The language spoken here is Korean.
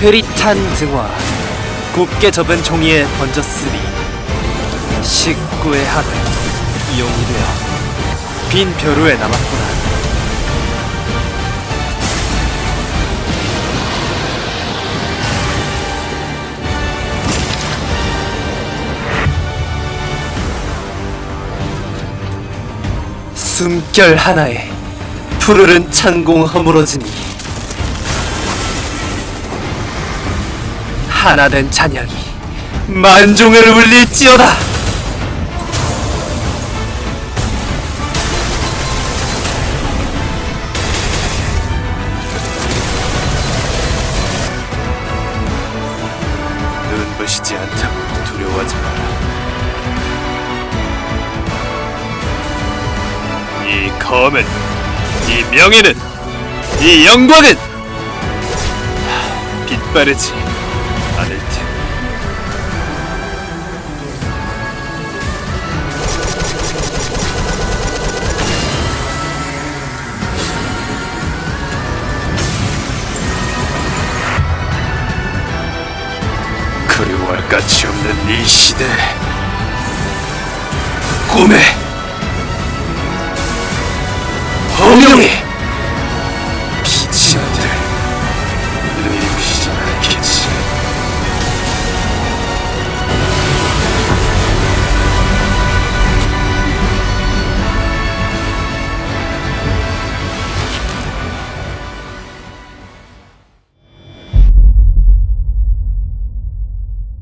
흐릿한 등화 곱게 접은 종이에 던졌으니 식구의 하늘 이용이 되어 빈 벼루에 남았구나. 숨결 하나에 푸르른 창공 허물어지니 하나 된 찬양이 만종을 울릴지어다. 눈부시지 않다고 두려워하지 마라. 이 검은 이 명예는 이 영광은 하, 빛바르지 않을 테니 그리워할 가치 없는 이 시대. 꿈에. 허명이